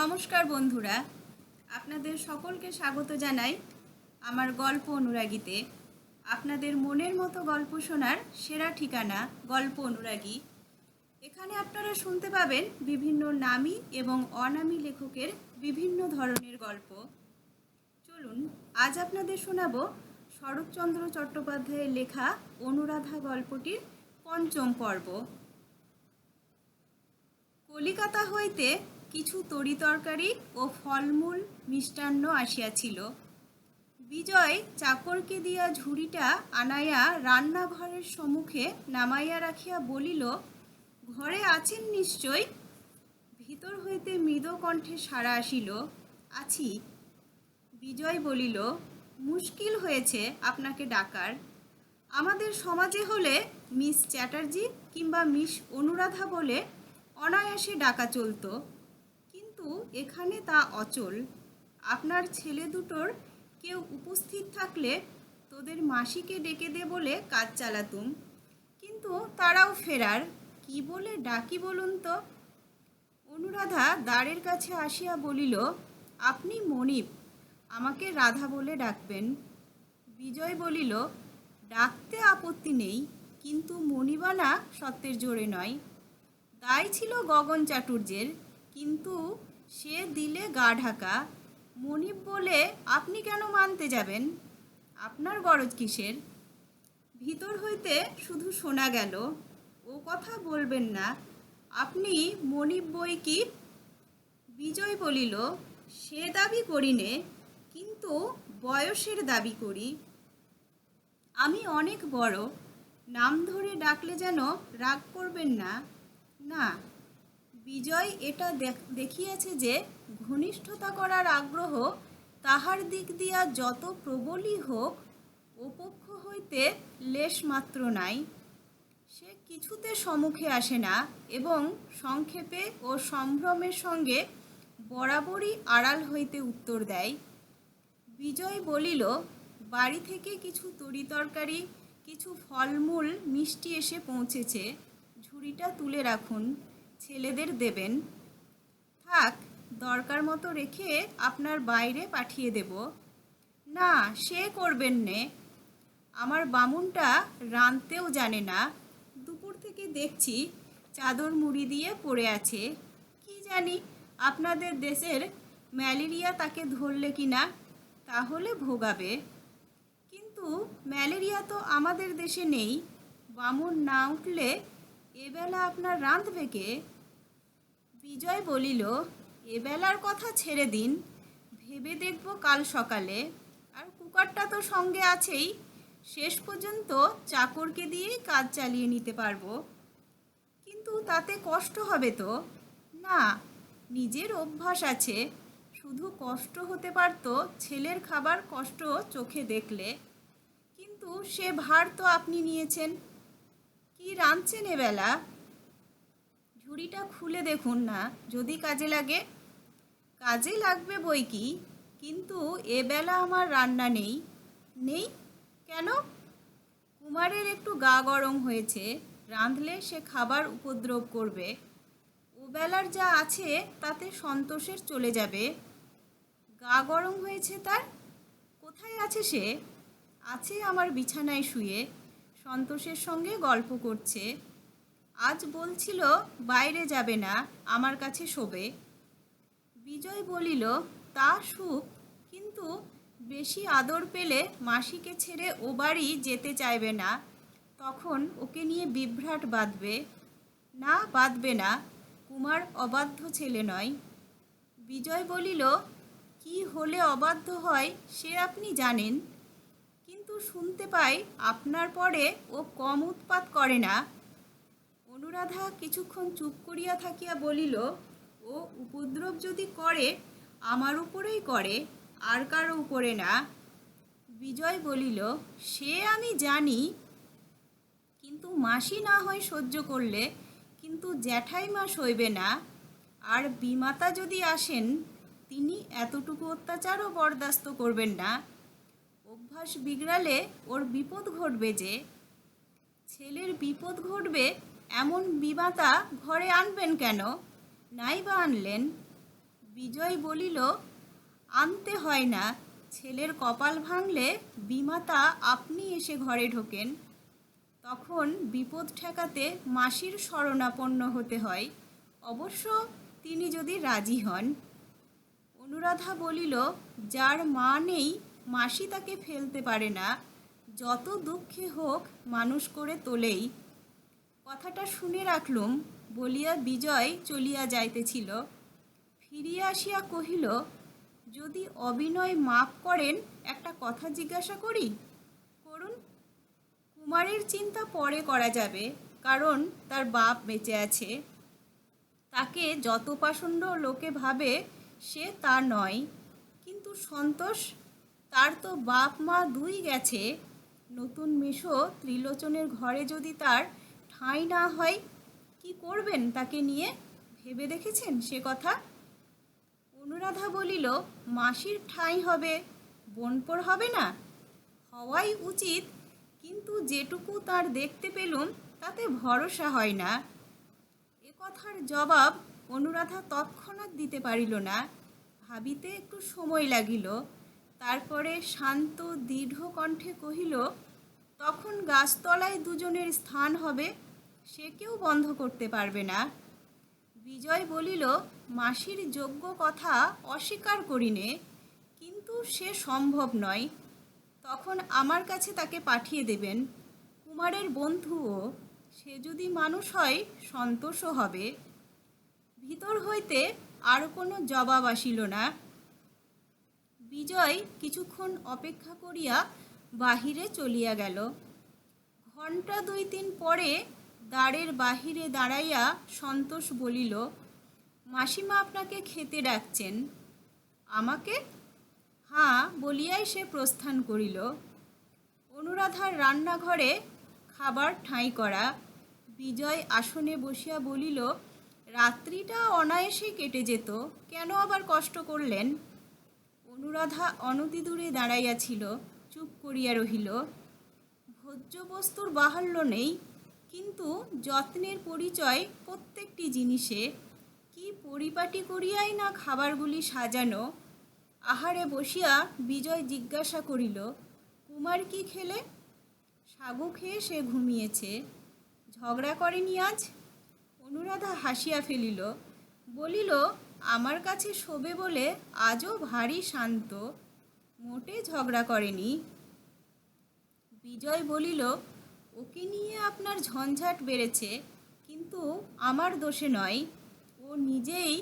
নমস্কার বন্ধুরা, আপনাদের সকলকে স্বাগত জানাই আমার গল্প অনুরাগীতে। আপনাদের মনের মতো গল্প শোনার সেরা ঠিকানা গল্প অনুরাগী। এখানে আপনারা শুনতে পাবেন বিভিন্ন নামী এবং অনামী লেখকের বিভিন্ন ধরনের গল্প। চলুন, আজ আপনাদের শোনাবো শরৎচন্দ্র চট্টোপাধ্যায়ের লেখা অনুরাধা গল্পটির পঞ্চম পর্ব। কলিকাতা হইতে কিছু তরিতরকারি ও ফলমূল মিষ্টান্ন আসিয়াছিল। বিজয় চাকরকে দিয়া ঝুড়িটা আনাইয়া রান্নাঘরের সম্মুখে নামাইয়া রাখিয়া বলিল, ঘরে আছেন নিশ্চয়? ভিতর হইতে মৃদ কণ্ঠে সাড়া আসিল, আছি। বিজয় বলিল, মুশকিল হয়েছে আপনাকে ডাকার। আমাদের সমাজে হলে মিস চ্যাটার্জি কিংবা মিস অনুরাধা বলে অনায়াসে ডাকা চলতো। কিন্তু এখানে তা অচল। আপনার ছেলে দুটোর কেউ উপস্থিত থাকলে তোদের মাসিকে ডেকে দে বলে কাজ চালাতুম। কিন্তু তারাও ফেরার। কি বলে ডাকি বলুন তো? অনুরাধা দ্বারের কাছে আসিয়া বলিল, আপনি মনিব, আমাকে রাধা বলে ডাকবেন। বিজয় বলিল, ডাকতে আপত্তি নেই, কিন্তু মণিবানা সত্যের জোরে নয়। দায় ছিল গগন চাটুর্যের, কিন্তু সে দিলে গা ঢাকা। মনিব বলে, আপনি কেন মানতে যাবেন? আপনার গরজ কিসের? ভিতর হইতে শুধু শোনা গেল, ও কথা বলবেন না। আপনি মনিব বই কি? বিজয় বলিল, সে দাবি করি নে, কিন্তু বয়সের দাবি করি। আমি অনেক বড়, নাম ধরে ডাকলে যেন রাগ করবেন না। না বিজয় এটা দেখ- দেখিয়েছে যে ঘনিষ্ঠতা করার আগ্রহ তাহার দিক দিয়া যত প্রবলই হোক ওপক্ষ হইতে লেশ মাত্র নাই। সে কিছুতে সম্মুখে আসে না এবং সংক্ষেপে ও সম্ভ্রমের সঙ্গে বরাবরই আড়াল হইতে উত্তর দেয়। বিজয় বলিল, বাড়ি থেকে কিছু তরিতরকারি, কিছু ফলমূল মিষ্টি এসে পৌঁছেছে। ঝুড়িটা তুলে রাখুন। ছেলেদের দেবেন। থাক, দরকার মতো রেখে আপনার বাইরে পাঠিয়ে দেব। না, সে করবেন নে। আমার বামুনটা রাঁধতেও জানে না। দুপুর থেকে দেখছি চাদর মুড়ি দিয়ে পড়ে আছে। কি জানি, আপনাদের দেশের ম্যালেরিয়া তাকে ধরলে কি না, তাহলে ভোগাবে। কিন্তু ম্যালেরিয়া তো আমাদের দেশে নেই। বামুন না উঠলে এবেলা আপনার রাঁধবে কে বিজয় বলিল, এবেলার কথা ছেড়ে দিন, ভেবে দেখব কাল সকালে। আর কুকারটা তো সঙ্গে আছেই, শেষ পর্যন্ত চাকরকে দিয়েই কাজ চালিয়ে নিতে পারব। কিন্তু তাতে কষ্ট হবে তো? না, নিজের অভ্যাস আছে। শুধু কষ্ট হতে পারতো ছেলের খাবার কষ্ট চোখে দেখলে। কিন্তু সে ভার তো আপনি নিয়েছেন। কি রাঁধছেন এবেলা? ঝুড়িটা খুলে দেখুন না, যদি কাজে লাগে। কাজে লাগবে বই কি, কিন্তু এবেলা আমার রান্না নেই। নেই কেন? কুমারের একটু গা গরম হয়েছে, রাঁধলে সে খাবার উপদ্রব করবে। ওবেলার যা আছে, তাতে সন্তোষের চলে যাবে। গা গরম হয়েছে তার? কোথায় আছে সে? আছে আমার বিছানায় শুয়ে। সন্তোষের সঙ্গে গল্প করছে। আজ বলছিল, বাইরে যাবে না, আমার কাছে শোবে। বিজয় বলিল, তা সুখ, কিন্তু বেশি আদর পেলে মাসিকে ছেড়ে ও বাড়ি যেতে চাইবে না। তখন ওকে নিয়ে বিভ্রাট বাঁধবে। না বাঁধবে না, কুমার অবাধ্য ছেলে নয়। বিজয় বলিল, কি হলে অবাধ্য হয়, সে আপনি জানেন। শুনতে পাই, আপনার পরে ও কম উৎপাত করে না। অনুরাধা কিছুক্ষণ চুপ করিয়া থাকিয়া বলিল, ও উপদ্রব যদি করে, আমার উপরেই করে, আর কারও উপরে না? বিজয় বলিল, সে আমি জানি, কিন্তু মাসি না হয় সহ্য করলে, কিন্তু জ্যাঠাইমা সইবে না। আর বিমাতা যদি আসেন, তিনি এতটুকু অত্যাচারও বরদাস্ত করবেন না। অভ্যাস বিগড়ালে ওর বিপদ ঘটবে যে, ছেলের বিপদ ঘটবে এমন বিমাতা ঘরে আনবেন কেন? নাই বা আনলেন? বিজয় বলিল, আনতে হয় না, ছেলের কপাল ভাঙলে বিমাতা আপনি এসে ঘরে ঢোকেন। তখন বিপদ ঠেকাতে মাসির শরণাপন্ন হতে হয়। অবশ্য তিনি যদি রাজি হন। অনুরাধা বলিল, যার মা নেই মাসি তাকে ফেলতে পারে না। যত দুঃখে হোক মানুষ করে তোলেই। কথাটা শুনে রাখলুম, বলিয়া বিজয় চলিয়া যাইতেছিল। ফিরিয়া আসিয়া কহিল, যদি অবিনয় মাপ করেন, একটা কথা জিজ্ঞাসা করি? করুন। কুমারের চিন্তা পরে করা যাবে, কারণ তার বাপ বেঁচে আছে। তাকে যত পাষণ্ড লোকে ভাবে, সে তা নয়। কিন্তু সন্তোষ তার তো বাপ মা দুই গেছে। নতুন মেশো ত্রিলোচনের ঘরে যদি তার ঠাঁই না হয়, কি করবেন তাকে নিয়ে? ভেবে দেখেছেন সে কথা? অনুরাধা বলিল, মাসির ঠাঁই হবে, বনপর হবে না। হওয়াই উচিত, কিন্তু যেটুকু তার দেখতে পেলুম, তাতে ভরসা হয় না। এ কথার জবাব অনুরাধা তৎক্ষণাৎ দিতে পারিল না। ভাবিতে একটু সময় লাগিল। তারপরে শান্ত দৃঢ় কণ্ঠে কহিল, তখন গাছতলায় দুজনের স্থান হবে, সে কেউ বন্ধ করতে পারবে না। বিজয় বলিল, মাসির যোগ্য কথা অস্বীকার করিনে, কিন্তু সে সম্ভব নয়। তখন আমার কাছে তাকে পাঠিয়ে দেবেন। কুমারের বন্ধুও, সে যদি মানুষ হয়, সন্তোষও হবে। ভিতর হইতে আর কোনো জবাব আসিল না। বিজয় কিছুক্ষণ অপেক্ষা করিয়া বাহিরে চলিয়া গেল। ঘণ্টা দুই তিন পরে দ্বারের বাহিরে দাঁড়াইয়া সন্তোষ বলিল, মাসিমা আপনাকে খেতে ডাকছেন। আমাকে? হাঁ বলিয়াই সে প্রস্থান করিল। অনুরাধার রান্নাঘরে খাবার ঠাঁই করা। বিজয় আসনে বসিয়া বলিল, রাত্রিটা অনায়াসে কেটে যেত, কেন আবার কষ্ট করলেন? অনুরাধা অনতি দূরে দাঁড়াইয়াছিল চুপ করিয়া রহিল। ভোজ্য বস্তুর বাহাল্য নেই, কিন্তু যত্নের পরিচয় প্রত্যেকটি জিনিসে। কি পরিপাটি করিয়াই না খাবারগুলি সাজানো? আহারে বসিয়া বিজয় জিজ্ঞাসা করিল, কুমার কি খেলে? সাগু খেয়ে সে ঘুমিয়েছে। ঝগড়া করেনি আজ? অনুরাধা হাসিয়া ফেলিল, বলিল আমার কাছে শোবে বলে আজও ভারী শান্ত, মোটে ঝগড়া করেনি। বিজয় বলিল, ওকে নিয়ে আপনার ঝঞ্ঝাট বেড়েছে, কিন্তু আমার দোষে নয়। ও নিজেই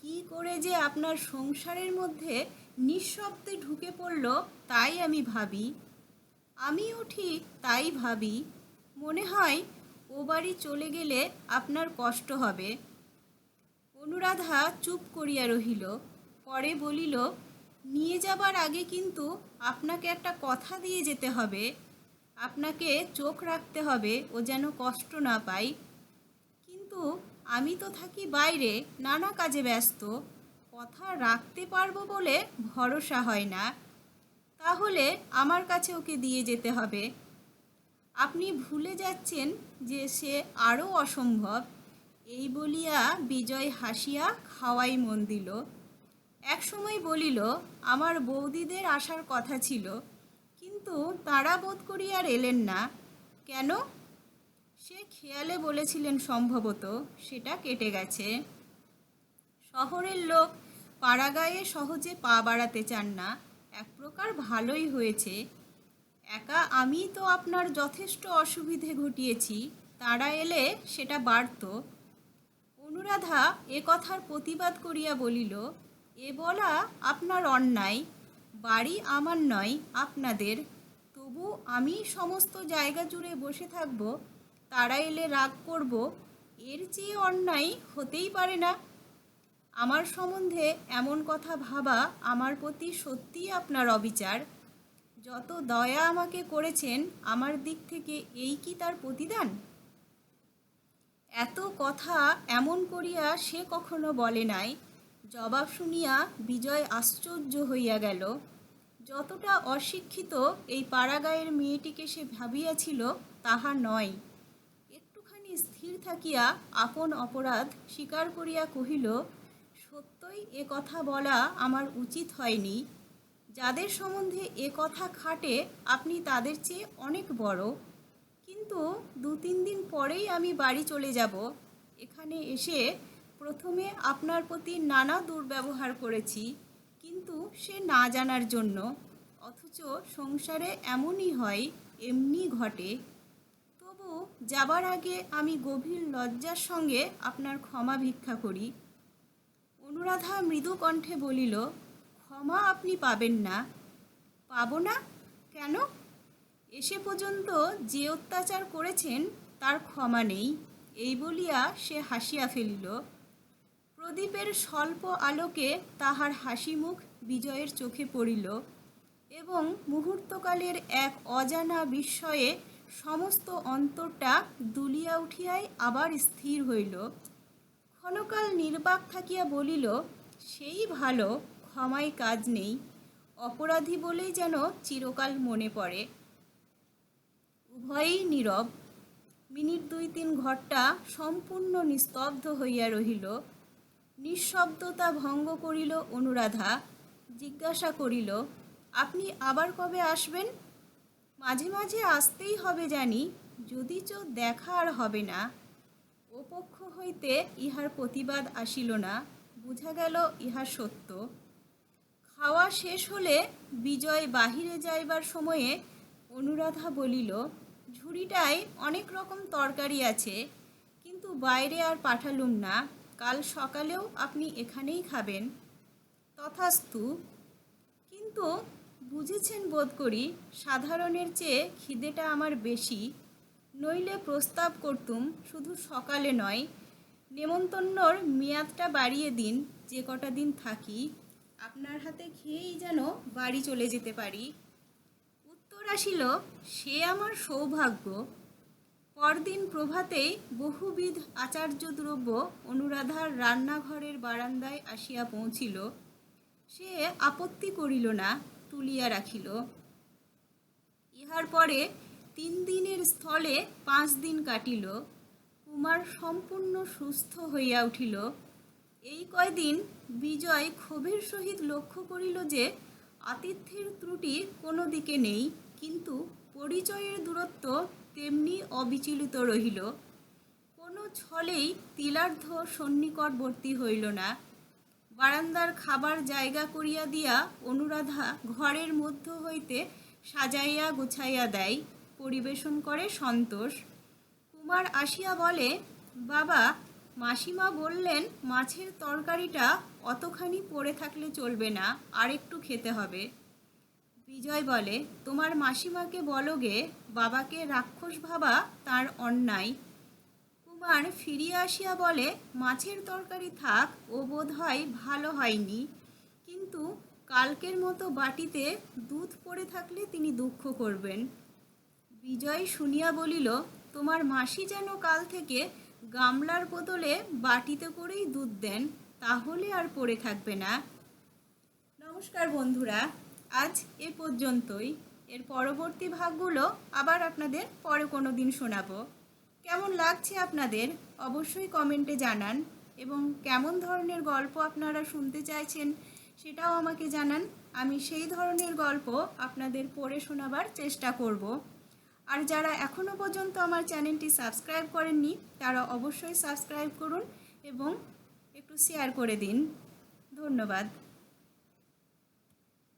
কি করে যে আপনার সংসারের মধ্যে নিঃশব্দে ঢুকে পড়ল, তাই আমি ভাবি। আমিও ঠিক তাই ভাবি। মনে হয় ও বাড়ি চলে গেলে আপনার কষ্ট হবে। অনুরাধা চুপ করিয়া রহিল। পরে বলিল, নিয়ে যাবার আগে কিন্তু আপনাকে একটা কথা দিয়ে যেতে হবে। আপনাকে চোখ রাখতে হবে ও যেন কষ্ট না পায় কিন্তু আমি তো থাকি বাইরে, নানা কাজে ব্যস্ত। কথা রাখতে পারব বলে ভরসা হয় না। তাহলে আমার কাছে ওকে দিয়ে যেতে হবে। আপনি ভুলে যাচ্ছেন যে সে আরও অসম্ভব। এই বলিয়া বিজয় হাসিয়া খাওয়াই মন দিল। এক সময় বলিল, আমার বৌদিদের আসার কথা ছিল, কিন্তু তারা বোধ করি আর এলেন না। কেন? সে খেয়ালে বলেছিলেন সম্ভবত সেটা কেটে গেছে। শহরের লোক পাড়াগায়ে সহজে পা বাড়াতে চান না। এক প্রকার ভালোই হয়েছে। একা আমি তো আপনার যথেষ্ট অসুবিধে ঘটিয়েছি, তারা এলে সেটা বাড়ত। অনুরাধা এ কথার প্রতিবাদ করিয়া বলিল, এ বলা আপনার অন্যায়, বাড়ি আমার নয় আপনাদের। তবু আমি সমস্ত জায়গা জুড়ে বসে থাকব, তারা এলে রাগ করব, এর চেয়ে অন্যায় হতেই পারে না। আমার সম্বন্ধে এমন কথা ভাবা আমার প্রতি সত্যিই আপনার অবিচার। যত দয়া আমাকে করেছেন, আমার দিক থেকে এই কি তার প্রতিদান? এত কথা এমন করিয়া সে কখনো বলে নাই। জবাব শুনিয়া বিজয় আশ্চর্য হইয়া গেল। যতটা অশিক্ষিত এই পাড়াগাঁয়ের মেয়েটিকে সে ভাবিয়াছিল, তাহা নয়। একটুখানি স্থির থাকিয়া আপন অপরাধ স্বীকার করিয়া কহিল, সত্যই এ কথা বলা আমার উচিত হয়নি। যাদের সম্বন্ধে এ কথা খাটে, আপনি তাদের চেয়ে অনেক বড়। কিন্তু দু তিন দিন পরেই আমি বাড়ি চলে যাব। এখানে এসে প্রথমে আপনার প্রতি নানা দুর্ব্যবহার করেছি, কিন্তু সে না জানার জন্য। অথচ সংসারে এমনই হয়, এমনি ঘটে। তবু যাবার আগে আমি গভীর লজ্জার সঙ্গে আপনার ক্ষমা ভিক্ষা করি। অনুরাধা মৃদু কণ্ঠে বলিল, ক্ষমা আপনি পাবেন না। পাবো না? কেন? এসে পর্যন্ত যে অত্যাচার করেছেন তার ক্ষমা নেই। এই বলিয়া সে হাসিয়া ফেলিল। প্রদীপের স্বল্প আলোকে তাহার হাসি মুখ বিজয়ের চোখে পড়িল এবং মুহূর্তকালের এক অজানা বিস্ময়ে সমস্ত অন্তরটা দুলিয়া উঠিয়াই আবার স্থির হইল। ক্ষণকাল নির্বাক থাকিয়া বলিল, সেই ভালো, ক্ষমায় কাজ নেই। অপরাধী বলেই যেন চিরকাল মনে পড়ে। উভয়েই নীরব। মিনিট দুই তিন ঘরটা সম্পূর্ণ নিস্তব্ধ হইয়া রহিল। নিঃশব্দতা ভঙ্গ করিল অনুরাধা, জিজ্ঞাসা করিল, আপনি আবার কবে আসবেন? মাঝে মাঝে আসতেই হবে জানি যদিচ দেখা আর হবে না। ও পক্ষ হইতে ইহার প্রতিবাদ আসিল না, বুঝা গেল ইহা সত্য। খাওয়া শেষ হলে বিজয় বাহিরে যাইবার সময়ে অনুরাধা বলিল, ঝুড়িটায় অনেক রকম তরকারি আছে, কিন্তু বাইরে আর পাঠালুম না। কাল সকালেও আপনি এখানেই খাবেন। তথাস্তু, কিন্তু বুঝেছেন বোধ করি সাধারণের চেয়ে খিদেটা আমার বেশি। নইলে প্রস্তাব করতুম শুধু সকালে নয়। নেমন্তন্নর মেয়াদটা বাড়িয়ে দিন, যে কটা দিন থাকি। আপনার হাতে খেয়েই যেন বাড়ি চলে যেতে পারি। আসিল, সে আমার সৌভাগ্য। পরদিন প্রভাতেই বহুবিধ আচার্য দ্রব্য অনুরাধার রান্নাঘরের বারান্দায় আসিয়া পৌঁছিল। সে আপত্তি করিল না, তুলিয়া রাখিল। ইহার পরে তিন দিনের স্থলে পাঁচ দিন কাটিল। কুমার সম্পূর্ণ সুস্থ হইয়া উঠিল। এই কয়দিন বিজয় ক্ষোভের সহিত লক্ষ্য করিল যে, আতিথ্যের ত্রুটি কোনো দিকে নেই। কিন্তু পরিচয়ের দূরত্ব তেমনি অবিচলিত রহিল। কোনো ছলেই তিলার্ধ সন্নিকটবর্তী হইল না। বারান্দার খাবার জায়গা করিয়া দিয়া অনুরাধা ঘরের মধ্য হইতে সাজাইয়া গুছাইয়া দেয়, পরিবেশন করে সন্তোষ। কুমার আসিয়া বলে, বাবা, মাসিমা বললেন মাছের তরকারিটা অতখানি পড়ে থাকলে চলবে না আর একটু খেতে হবে। বিজয় বলে, তোমার মাসিমাকে বলো গে, বাবাকে রাক্ষস ভাবা তার অন্যায়। কুমার ফিরিয়া আসিয়া বলে, মাছের তরকারি থাক, ও বোধ হয় ভালো হয়নি। কিন্তু কালকের মতো বাটিতে দুধ পড়ে থাকলে তিনি দুঃখ করবেন। বিজয় শুনিয়া বলিল, তোমার মাসি যেন কাল থেকে গামলার বোতলে বাটিতে করেই দুধ দেন, তাহলে আর পড়ে থাকবে না। নমস্কার বন্ধুরা আজ এ পর্যন্তই। এর পরবর্তী ভাগগুলো আবার আপনাদের পরে কোনো দিন শোনাবো। কেমন লাগছে আপনাদের? অবশ্যই কমেন্টে জানান। এবং কেমন ধরনের গল্প আপনারা শুনতে চাইছেন সেটাও আমাকে জানান। আমি সেই ধরনের গল্প আপনাদের পড়ে শোনাবার চেষ্টা করব। আর যারা এখনও পর্যন্ত আমার চ্যানেলটি সাবস্ক্রাইব করেননি, তারা অবশ্যই সাবস্ক্রাইব করুন এবং একটু শেয়ার করে দিন। ধন্যবাদ।